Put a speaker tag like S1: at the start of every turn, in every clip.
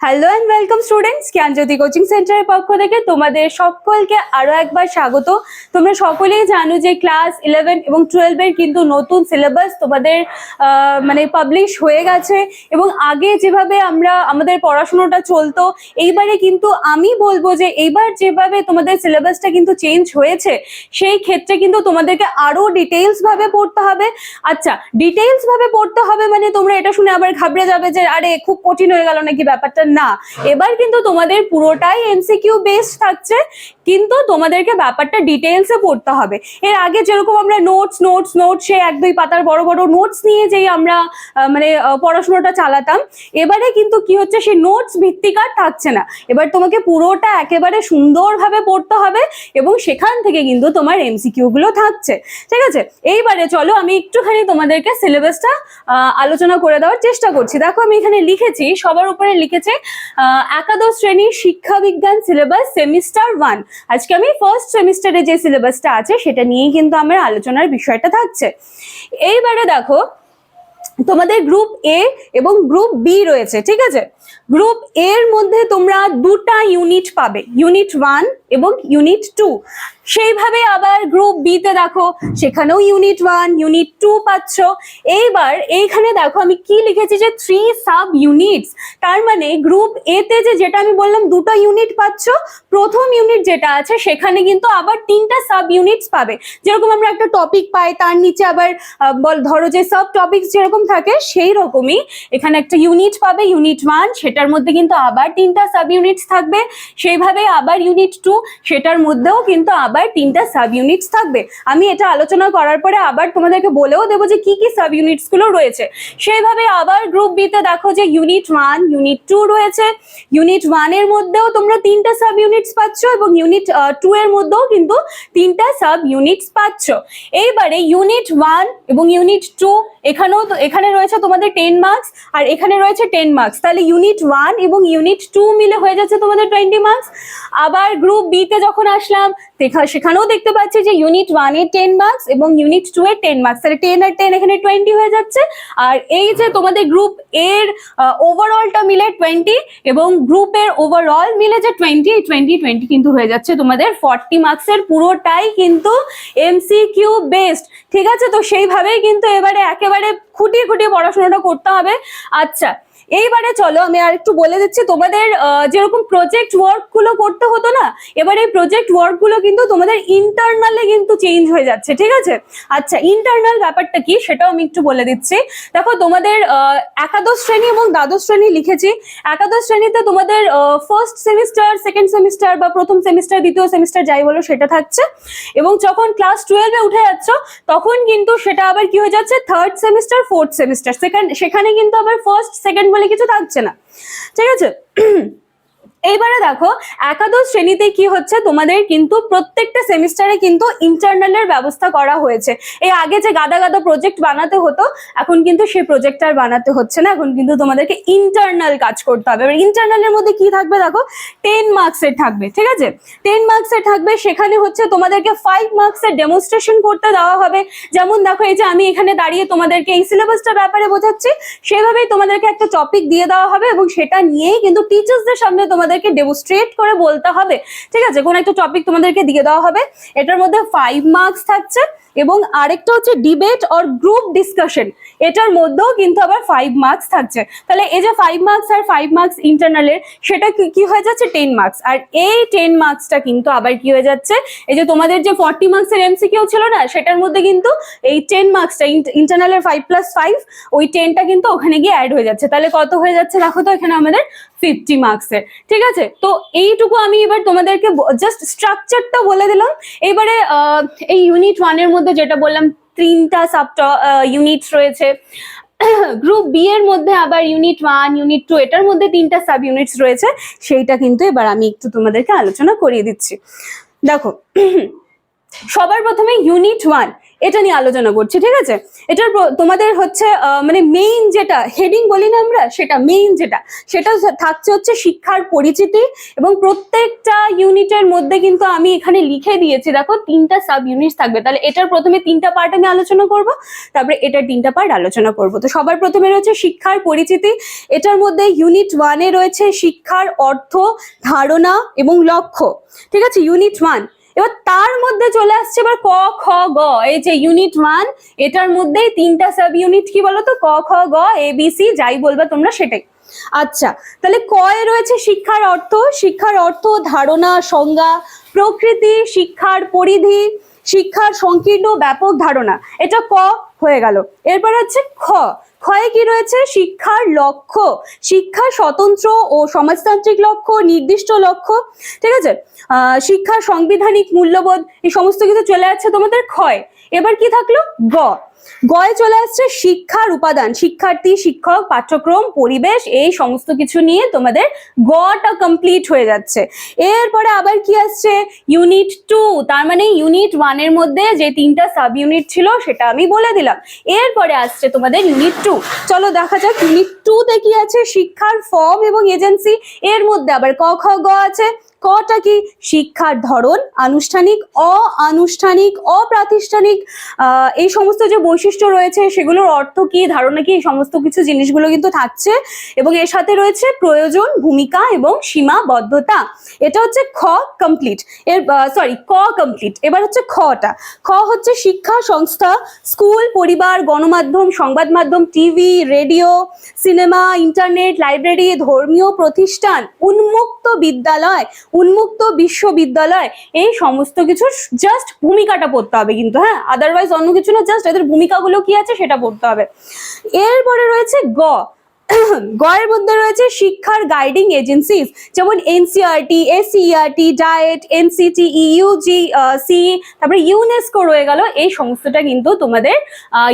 S1: Hello and welcome students Gyanjyoti coaching সেন্টারের পক্ষ থেকে তোমাদের সকলকে আরও একবার স্বাগত। তোমরা সকলেই জানো যে ক্লাস ইলেভেন এবং টুয়েলভের কিন্তু নতুন সিলেবাস তোমাদের মানে পাবলিশ হয়ে গেছে এবং আগে যেভাবে আমরা, আমাদের পড়াশোনাটা চলতো, এইবারে কিন্তু আমি বলব যে এইবার যেভাবে তোমাদের সিলেবাসটা কিন্তু চেঞ্জ হয়েছে, সেই ক্ষেত্রে কিন্তু তোমাদেরকে আরও ডিটেলস ভাবে পড়তে হবে। আচ্ছা ডিটেলস ভাবে পড়তে হবে মানে তোমরা এটা শুনে আবার ঘাবড়ে যাবে যে, আরে, খুব কঠিন হয়ে গেল নাকি ব্যাপারটা? না। এবার কিন্তু তোমাদের পুরোটাই এমসিকিউ বেসড থাকছে, কিন্তু তোমাদেরকে ব্যাপারটা ডিটেলসে পড়তে হবে। এর আগে যেরকম আমরা নোটস নোটস নোটস সে এক দুই পাতার বড় বড় নোটস নিয়ে যেই আমরা মানে পড়াশোনাটা চালাতাম, এবারে কিন্তু কি হচ্ছে সেই নোটস ভিত্তিক আর থাকছে না। এবার তোমাকে পুরোটা একেবারে সুন্দরভাবে পড়তে হবে এবং সেখান থেকে কিন্তু তোমার এমসিকিউ গুলো থাকছে। ঠিক আছে? এইবারে চলো আমি একটুখানি তোমাদেরকে সিলেবাসটা আলোচনা করে দেওয়ার চেষ্টা করছি। দেখো আমি এখানে লিখেছি, সবার উপরে লিখেছে একাদশ শ্রেণির শিক্ষা বিজ্ঞান সিলেবাস সেমিস্টার ওয়ান আজকে আমি ফার্স্ট সেমিস্টারে যে সিলেবাসটা আছে, সেটা নিয়েই কিন্তু আমার আলোচনার বিষয়টা থাকছে। এইবারে দেখো, তোমাদের গ্রুপ এ এবং গ্রুপ বি রয়েছে, ঠিক আছে? গ্রুপ এর মধ্যে তোমরা দুটা ইউনিট পাবে ইউনিট ওয়ান এবং ইউনিট টু সেইভাবে আবার গ্রুপ বি তে দেখো, সেখানেও ইউনিট ওয়ান ইউনিট টু পাচ্ছ। এইবার এইখানে দেখো, আমি কি লিখেছি যে থ্রি সাব ইউনিটস তার মানে গ্রুপ এ তে যে যেটা আমি বললাম, দুটো ইউনিট পাচ্ছ। প্রথম ইউনিট যেটা আছে, সেখানে কিন্তু আবার তিনটা সাব ইউনিটস পাবে। যেরকম আমরা একটা টপিক পাই, তার নিচে আবার বল, ধরো যে সব টপিক যেরকম থাকে সেই রকমই এখানে একটা ইউনিট পাবে ইউনিট ওয়ান সেটার মধ্যে কিন্তু আবার তিনটা সাব ইউনিটস থাকবে। সেইভাবে আবার ইউনিট টু সেটার মধ্যেও কিন্তু আবার তিনটা সাব ইউনিটস থাকবে। আমি এটা আলোচনা করার পরে আবার তোমাদেরকে বলেও দেবো যে কি কি সাব ইউনিটসগুলো রয়েছে। সেইভাবে আবার গ্রুপ বি তে দেখো যে ইউনিট ওয়ান ইউনিট টু রয়েছে। ইউনিট ওয়ানের মধ্যেও তোমরা তিনটা সাব ইউনিটস পাচ্ছ এবং ইউনিট টু এর মধ্যেও কিন্তু তিনটা সাব ইউনিটস পাচ্ছ। এইবারে ইউনিট ওয়ান এবং ইউনিট টু এখানেও এখানে রয়েছে তোমাদের টেন মার্কস আর এখানে রয়েছে টেন মার্কস তাহলে ইউনিট ওয়ান এবং ইউনিট টু মিলে হয়ে যাচ্ছে তোমাদের টোয়েন্টি মার্কস আবার গ্রুপ বি তে যখন আসলাম সেখানেও দেখতে পাচ্ছি যে ইউনিট ওয়ানের টেন মার্কস এবং ইউনিট টু এর টেন মার্কস তাহলে টেন আর টেন এখানে টোয়েন্টি হয়ে যাচ্ছে। আর এই যে তোমাদের গ্রুপ এর ওভারঅলটা মিলে টোয়েন্টি এবং গ্রুপের ওভারঅল মিলে যে টোয়েন্টি এই টোয়েন্টি টোয়েন্টি কিন্তু হয়ে যাচ্ছে তোমাদের ফর্টি মার্কসের পুরোটাই কিন্তু এমসিকিউ বেসড ঠিক আছে? তো সেইভাবেই কিন্তু এবারে একেবারে খুঁটিয়ে খুঁটিয়ে পড়াশোনাটা করতে হবে। আচ্ছা এইবারে চলো, আমি আর একটু বলে দিচ্ছি, তোমাদের যেরকম প্রজেক্ট ওয়ার্কগুলো করতে হতো না, এবার এই প্রজেক্ট ওয়ার্কগুলো কিন্তু তোমাদের ইন্টারনালে কিন্তু চেঞ্জ হয়ে যাচ্ছে, ঠিক আছে? আচ্ছা ইন্টারনাল ব্যাপারটা কি সেটাও আমি একটু বলে দিচ্ছি। দেখো, তোমাদের একাদশ শ্রেণি এবং দ্বাদশ শ্রেণি লিখেছি। একাদশ শ্রেণীতে তোমাদের ফার্স্ট সেমিস্টার সেকেন্ড সেমিস্টার বা প্রথম সেমিস্টার দ্বিতীয় সেমিস্টার যাই বলো, সেটা থাকছে। এবং যখন ক্লাস টুয়েলভে উঠে যাচ্ছ, তখন কিন্তু সেটা আবার কি হয়ে যাচ্ছে? থার্ড সেমিস্টার ফোর্থ সেমিস্টার সেখানে সেখানে কিন্তু আবার ফার্স্ট সেকেন্ড বলে কিছু থাকছে না। ঠিক আছে? এইবারে দেখো, একাদশ শ্রেণীতে কি হচ্ছে? তোমাদের কিন্তু প্রত্যেকটা সেমিস্টারে কিন্তু ইন্টারনালের ব্যবস্থা করা হয়েছে। এই আগে যে গাদা গাদা প্রজেক্ট বানাতে হতো, এখন কিন্তু সেই প্রজেক্ট আর বানাতে হচ্ছে না। এখন কিন্তু তোমাদেরকে ইন্টারনাল কাজ করতে হবে। এবার ইন্টারনালের মধ্যে কি থাকবে দেখো? টেন মার্কসের থাকবে, ঠিক আছে? টেন মার্কসের থাকবে, সেখানে হচ্ছে তোমাদেরকে ফাইভ মার্কসের ডেমনস্ট্রেশন করতে দেওয়া হবে। যেমন দেখো, এই যে আমি এখানে দাঁড়িয়ে তোমাদেরকে এই সিলেবাসটার ব্যাপারে বোঝাচ্ছি, সেভাবেই তোমাদেরকে একটা টপিক দিয়ে দেওয়া হবে এবং সেটা নিয়েই কিন্তু টিচার্সদের সামনে তোমাদেরকে ডেমনস্ট্রেট করে বলতে হবে। ঠিক আছে? কোন একটা টপিক তোমাদেরকে দিয়ে দেওয়া হবে। এটার মধ্যে ফাইভ মার্কস থাকছে এবং আরেকটা হচ্ছে ডিবেট অর গ্রুপ ডিসকাশন এটার মধ্যেও কিন্তু আবার ফাইভ মার্কস থাকছে। তাহলে এই যে ফাইভ মার্কস আর ফাইভ মার্কস ইন্টারনালের সেটা কি হয়ে যাচ্ছে? টেন মার্কস আর এই টেন মার্কসটা কিন্তু আবার কি হয়ে যাচ্ছে? এই যে তোমাদের যে ফর্টি মার্কসের এমসিকিউ ছিল না, সেটার মধ্যে কিন্তু এই টেন মার্কসটা ইন্টারনালের ফাইভ প্লাস ফাইভ ওই টেনটা কিন্তু ওখানে গিয়ে অ্যাড হয়ে যাচ্ছে। তাহলে কত হয়ে যাচ্ছে? দেখো তো এখানে আমাদের ফিফটি মার্কসের ঠিক আছে? তো এইটুকু আমি এবার তোমাদেরকে জাস্ট স্ট্রাকচারটা বলে দিলাম। এবারে এই ইউনিট ওয়ানের মধ্যে যেটা বললাম, তিনটা সাব ইউনিট রয়েছে। গ্রুপ বি এর মধ্যে আবার ইউনিট ওয়ান ইউনিট টু এটার মধ্যে তিনটা সাব ইউনিটস রয়েছে। সেইটা কিন্তু এবার আমি একটু তোমাদেরকে আলোচনা করিয়ে দিচ্ছি। দেখো, সবার প্রথমে ইউনিট ওয়ান এটা নিয়ে আলোচনা করছি, ঠিক আছে? এটার তোমাদের হচ্ছে মানে মেইন যেটা হেডিং বলি না আমরা, সেটা মেইন যেটা, সেটা থাকছে হচ্ছে শিক্ষার পরিচিতি এবং প্রত্যেকটা ইউনিটের মধ্যে কিন্তু আমি এখানে লিখে দিয়েছি, দেখো তিনটা সাব ইউনিট থাকবে, তাহলে এটার প্রথমে তিনটা পার্ট আমি আলোচনা করব, তারপরে এটার তিনটা পার্ট আলোচনা করব। তো সবার প্রথমে রয়েছে শিক্ষার পরিচিতি, এটার মধ্যে ইউনিট ওয়ানে রয়েছে শিক্ষার অর্থ, ধারণা এবং লক্ষ্য, ঠিক আছে? ইউনিট ওয়ান এবার তার মধ্যে চলে আসছে এবার ক, খ, গ। এই যে ইউনিট ওয়ান এটার মধ্যেই তিনটা সাব ইউনিট কি বলতো? ক, খ, গ এ বি সি যাই বলবা তোমরা সেটাই। আচ্ছা তাহলে কয়ে রয়েছে শিক্ষার অর্থ। শিক্ষার অর্থ ধারণা, সংজ্ঞা, প্রকৃতি, শিক্ষার পরিধি। শিক্ষার সংকীর্ণ ব্যাপক ধারণা। এটা ক হয়ে গেল। এরপর হচ্ছে খ। ক্ষয়ে কি রয়েছে? শিক্ষার লক্ষ্য। শিক্ষা স্বতন্ত্র ও সমাজতান্ত্রিক লক্ষ্য নির্দিষ্ট লক্ষ্য। ঠিক আছে? আহ, শিক্ষার সাংবিধানিক মূল্যবোধ এই সমস্ত কিছু চলে যাচ্ছে তোমাদের ক্ষয়। এবার কি থাকল? গ। গয়ে চলে আসছে শিক্ষার উপাদান। শিক্ষার্থী, শিক্ষক, পাঠ্যক্রম, পরিবেশ, এই সমস্ত কিছু নিয়ে তোমাদের গটা কমপ্লিট হয়ে যাচ্ছে। এরপরে আবার কি আসছে? ইউনিট টু তার মানে ইউনিট ওয়ানের মধ্যে যে তিনটা সাব ইউনিট ছিল সেটা আমি বলে দিলাম। এরপরে আসছে তোমাদের ইউনিট টু চলো দেখা যাক ইউনিট টু তে কি আছে? শিক্ষার ফর্ম এবং এজেন্সি এর মধ্যে আবার ক, খ, গ আছে। কটা কি শিক্ষার ধরন? আনুষ্ঠানিক অআনুষ্ঠানিক অপ্রাতিষ্ঠানিক আহ, এই সমস্ত যে বৈশিষ্ট্য রয়েছে সেগুলোর অর্থ কি ধারণা কি এই সমস্ত কিছু জিনিসগুলো কিন্তু থাকছে। এবং এর সাথে রয়েছে প্রয়োজন ভূমিকা এবং সীমাবদ্ধতা। এটা হচ্ছে খ কমপ্লিট এর সরি ক কমপ্লিট এবার হচ্ছে খটা। খ হচ্ছে শিক্ষা সংস্থা স্কুল পরিবার গণমাধ্যম সংবাদ মাধ্যম TV radio cinema internet library ধর্মীয় প্রতিষ্ঠান উন্মুক্ত বিদ্যালয় উন্মুক্ত বিশ্ববিদ্যালয়, এই সমস্ত কিছুর জাস্ট ভূমিকাটা পড়তে হবে কিন্তু হ্যাঁ? আদারওয়াইজ অন্য কিছু না জাস্ট এদের ভূমিকাগুলো কি আছে সেটা পড়তে হবে। এরপরে রয়েছে গ। গয়ের মধ্যে রয়েছে শিক্ষার গাইডিং এজেন্সিস যেমন NCERT SCERT DIET NCTE UGC তারপরে ইউনেস্কো রয়ে গেল। এই সমস্তটা কিন্তু তোমাদের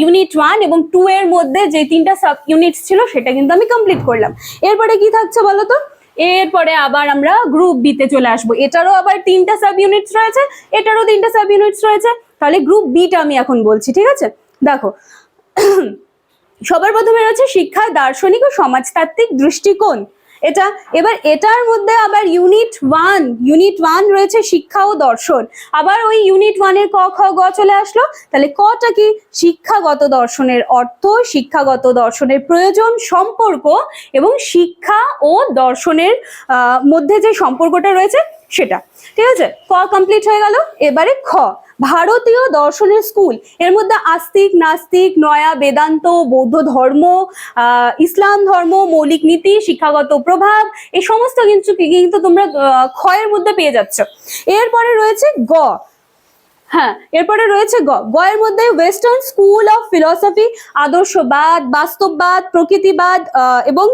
S1: ইউনিট ওয়ান এবং টু এর মধ্যে যে তিনটা সাব ইউনিটস ছিল সেটা কিন্তু আমি কমপ্লিট করলাম। এরপরে কি থাকছে বলো তো এরপরে আবার আমরা গ্রুপ বিতে চলে আসব। এটারও আবার তিনটা সাব ইউনিটস রয়েছে, এটারও তিনটা সাব ইউনিটস রয়েছে। তাহলে গ্রুপ বিটা আমি এখন বলছি, ঠিক আছে? দেখো, সবার প্রথমে রয়েছে শিক্ষা, দার্শনিক ও সমাজতাত্ত্বিক দৃষ্টিকোণ। এটা, এবার এটার মধ্যে আবার ইউনিট ওয়ান ইউনিট ওয়ান রয়েছে শিক্ষা ও দর্শন। আবার ওই ইউনিট ওয়ানের ক, খ, গ চলে আসলো। তাহলে কটা কি? শিক্ষাগত দর্শনের অর্থ, শিক্ষাগত দর্শনের প্রয়োজন সম্পর্ক এবং শিক্ষা ও দর্শনের মধ্যে যে সম্পর্কটা রয়েছে সেটা। ঠিক আছে? ক কমপ্লিট হয়ে গেল। এবারে খ। ভারতীয় দর্শনের স্কুল। এর মধ্যে আস্তিক, নাস্তিক, নয়া, বেদান্ত, বৌদ্ধ ধর্ম ইসলাম ধর্ম, মৌলিক নীতি, শিক্ষাগত প্রভাব এই সমস্ত কিন্তু কিন্তু তোমরা ক্ষয়ের মধ্যে পেয়ে যাচ্ছ। এরপরে রয়েছে গ। হ্যাঁ এরপরে রয়েছে গ, গয়ের মধ্যে ওয়েস্টার্ন স্কুল অফ ফিলসফি আদর্শবাদ, বাস্তববাদ, প্রকৃতিবাদ এবং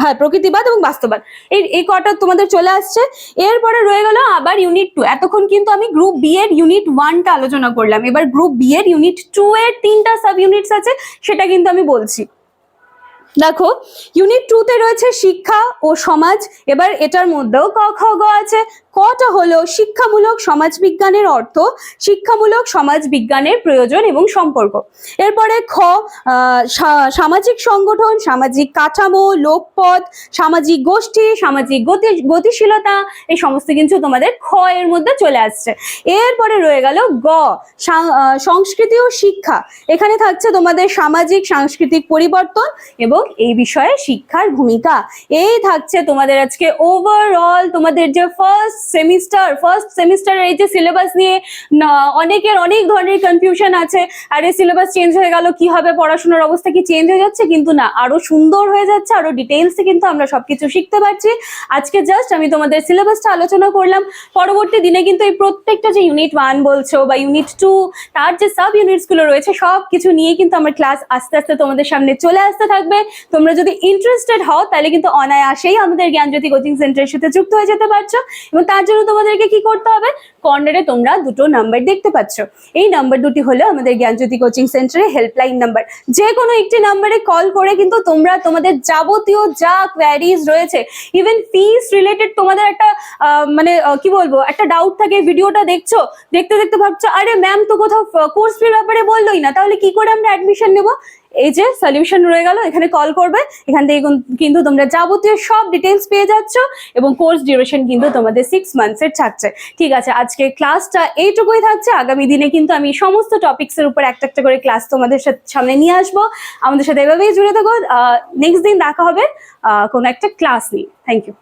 S1: হ্যাঁ প্রকৃতিবাদ এবং বাস্তববাদ। এই এই কটা তোমাদের চলে আসছে। এরপরে রয়ে গেল আবার ইউনিট টু এতক্ষণ কিন্তু আমি গ্রুপ বি এর ইউনিট ওয়ানটা আলোচনা করলাম। এবার গ্রুপ বি এর ইউনিট টু এর তিনটা সাব ইউনিটস আছে, সেটা কিন্তু আমি বলছি। দেখো ইউনিট টু তে রয়েছে শিক্ষা ও সমাজ। এবার এটার মধ্যেও ক খ গ আছে। কটা হলো শিক্ষামূলক সমাজবিজ্ঞানের অর্থ? শিক্ষামূলক সমাজবিজ্ঞানের প্রয়োজন এবং সম্পর্ক। এরপরে খ সামাজিক সংগঠন, সামাজিক কাঠামো, লোকপথ, সামাজিক গোষ্ঠী, সামাজিক গতি, গতিশীলতা, এই সমস্ত কিছু তোমাদের খ এর মধ্যে চলে আসছে। এরপরে রয়ে গেল গ সংস্কৃতি ও শিক্ষা। এখানে থাকছে তোমাদের সামাজিক, সাংস্কৃতিক পরিবর্তন এবং এই বিষয়ে শিক্ষার ভূমিকা। এই থাকছে তোমাদের আজকে ওভারঅল তোমাদের যে ফার্স্ট সেমিস্টার ফার্স্ট সেমিস্টারের এই যে সিলেবাস নিয়ে অনেকের অনেক ধরনের কনফিউশন আছে। আরে সিলেবাস চেঞ্জ হয়ে গেল, কি হবে? পড়াশোনার অবস্থা কি চেঞ্জ হয়ে যাচ্ছে? কিন্তু না, আরও সুন্দর হয়ে যাচ্ছে, আরও ডিটেলসে কিন্তু আমরা সবকিছু শিখতে পারছি। আজকে জাস্ট আমি তোমাদের সিলেবাসটা আলোচনা করলাম। পরবর্তী দিনে কিন্তু এই প্রত্যেকটা যে ইউনিট ওয়ান বলছো বা ইউনিট টু তার যে সাব ইউনিটসগুলো রয়েছে সব কিছু নিয়ে কিন্তু আমার ক্লাস আস্তে আস্তে তোমাদের সামনে চলে আসতে থাকবে। তোমরা যদি ইন্টারেস্টেড হও, তাহলে কিন্তু অনায়াসেই আমাদের জ্ঞানজ্যোতি কোচিং সেন্টারের সাথে যুক্ত হয়ে যেতে পারছ। এবং তার জন্য তোমাদেরকে কি করতে হবে? কর্নারে তোমরা দুটো নাম্বার দেখতে পাচ্ছ। এই নাম্বার দুটি হলো আমাদের Gyanjyoti coaching centre helpline number যে কোনো একটি নাম্বারে কল করে কিন্তু তোমরা তোমাদের যাবতীয় যা কোয়ারিজ রয়েছে ইভেন ফিস রিলেটেড তোমাদের একটা মানে কি বলব, একটা ডাউট থাকে ভিডিওটা দেখছ, দেখতে দেখতে ভাবছ, আরে ম্যাম তো কোথাও কোর্স ফির ব্যাপারে বললোই না, তাহলে কি করে আমরা অ্যাডমিশন নেব? এই যে সলিউশন রয়ে গেল, এখানে কল করবে, এখান থেকে কিন্তু তোমরা যাবতীয় সব ডিটেলস পেয়ে যাচ্ছ এবং কোর্স ডিউরেশন কিন্তু তোমাদের সিক্স মান্থসের থাকছে। ঠিক আছে আজকে ক্লাসটা এইটুকুই থাকছে, আগামী দিনে কিন্তু আমি সমস্ত টপিক্সের উপর একটা একটা করে ক্লাস তোমাদের সাথে, সামনে নিয়ে আসব। আমাদের সাথে এভাবেই জুড়ে থাকো নেক্সট দিন দেখা হবে কোনো একটা ক্লাস নিয়ে। Thank you